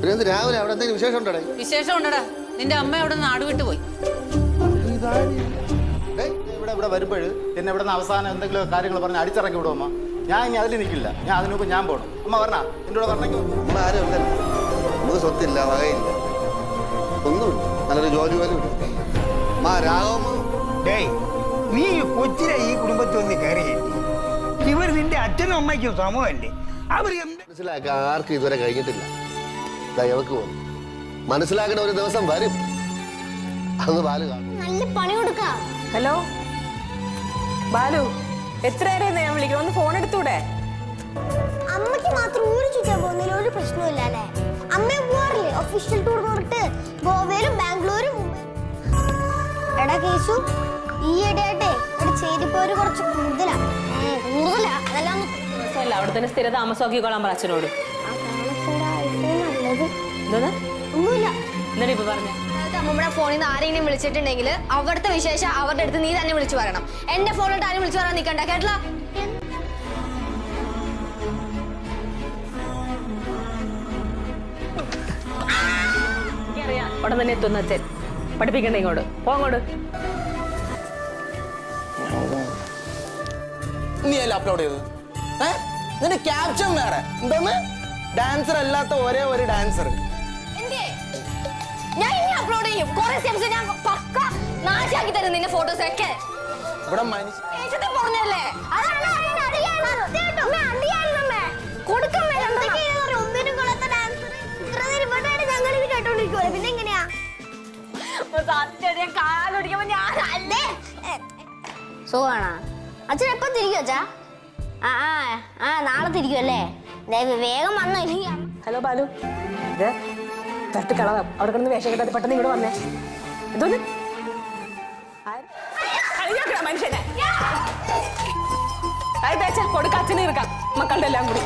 പിന്നെ രാവിലെ അവിടെ എന്തെങ്കിലും വിശേഷം ഉണ്ടടേ വിശേഷം ഉണ്ടടാ നിന്റെ അമ്മ അവിടെ നാട് വിട്ടു പോയി ഇവിടെ ഇവിടെ വരുമ്പോൾ എന്നെ ഇവിടെ നിന്ന് അവസാനം എന്തെങ്കിലും കാര്യങ്ങൾ പറഞ്ഞ് അടിച്ചിറക്കി വിടും അമ്മ ഞാൻ ഇനി അതിൽ നിൽക്കില്ല ഞാൻ അതിനു മുമ്പ് ഞാൻ പോകണം അമ്മ പറഞ്ഞാ എന്റെ കൂടെ പറഞ്ഞെങ്കിൽ നമ്മൾ ആരും നമുക്ക് സ്വത്തില്ല വകയില്ല ഒന്നുമില്ല. നല്ലൊരു ജോലി പോലും ഇല്ല. മാ രാഘവമ്മ. ഡേയ് നീ ഈ കൊച്ചിനെ ഈ കുടുംബത്തിൽ ഒന്ന് കയറി ഇവർ നിന്റെ അച്ഛനും അമ്മയ്ക്കും സമൂഹമല്ലേ? അവർ എന്ത് മനസ്സിലാക്കാൻ ആർക്കും ഇതുവരെ കഴിഞ്ഞിട്ടില്ല. ദയവക്ക് പോകും മനസ്സിലാക്കേണ്ട ഒരു ദിവസം വരും. അന്ന് ബാലു കാണും. നല്ല പണി കൊടുക്കാം. ഹലോ? ബാലു എത്ര നേരം ഞാൻ വിളിക്കണം? ഒന്ന് ഫോൺ എടുത്തൂടെ? അമ്മയ്ക്ക് മാത്രം ഊര് ചുറ്റാൻ പോകുന്നതിൽ ഒരു പ്രശ്നമില്ല അല്ലേ? അമ്മ പോവാറില്ലേ? ഒഫീഷ്യൽ ടൂർ ഇവിടെ ചേരിപ്പോര് കുറച്ച് കൂടുതലാ. കൂടുതലാ. അതെല്ലാം ദിവസമല്ല അവിടെ തന്നെ സ്ഥിര താമസമാക്കിക്കോളാൻ പറ അച്ഛനോട്. ആ താമസയുടെ ആയുസ്സേ നല്ലത്. എന്തോന്ന് ഒന്നുമില്ല. എന്താണ് ഇപ്പൊ പറഞ്ഞ? അമ്മയുടെ ഫോണിൽ നിന്ന് ആരെങ്കിലും വിളിച്ചിട്ടുണ്ടെങ്കിൽ അവിടുത്തെ വിശേഷം അവരുടെ അടുത്ത് നീ തന്നെ വിളിച്ചു പറയണം. എന്റെ ഫോണിലോട്ട് ആരും വിളിച്ചു പറയാൻ നിൽക്കണ്ട കേട്ടില്ല? ഉടൻ തന്നെ എത്തുന്ന അച്ഛൻ. പഠിപ്പിക്കണ്ട ഇങ്ങോട്ട്. പോങ്ങോട്ട് നീ അല്ല അപ്ലോഡ് ചെയ്തത്? ഏ? നിന്റെ ക്യാപ്ഷൻ വേറെ. എന്താണ്? ഡാൻസർ അല്ലാത്ത ഒരേ ഒരു ഡാൻസർ എന്തേ ഞാൻ ഇനി അപ്ലോഡ് ചെയ്യും. കുറെ സ്റ്റെപ്സ് ഞാൻ പക്ക നാശാക്കി തരും നിന്റെ ഫോട്ടോസ് ഒക്കെ. ഇവിടെ മനുഷ്യത്തെ പറഞ്ഞല്ലേ? അതാണ്. കൊടുക്കാൻ വരണ്ട. ഞാൻ കാലൊടിക്കുമ്പോ ഞാൻ അല്ലേ സുഖാണോ? അച്ഛൻ എപ്പം തിരിക്കും അച്ഛാ? ആ ആ ആ നാളെ തിരിക്കും അല്ലേ? വേഗം വന്നോ ഇല്ലെങ്കിൽ ഹലോ ബാലു. ഇത് തട്ട് കളവാ. അവിടെ കിടന്ന് വേഷം കിട്ടാതെ പെട്ടെന്ന് ഇങ്ങോട്ട് വന്നേ. എന്തോന്ന് മനുഷ്യനെ. കൊടുക്ക അച്ഛനെ ഇറക്കാം. മക്കളുടെ എല്ലാം കൂടി.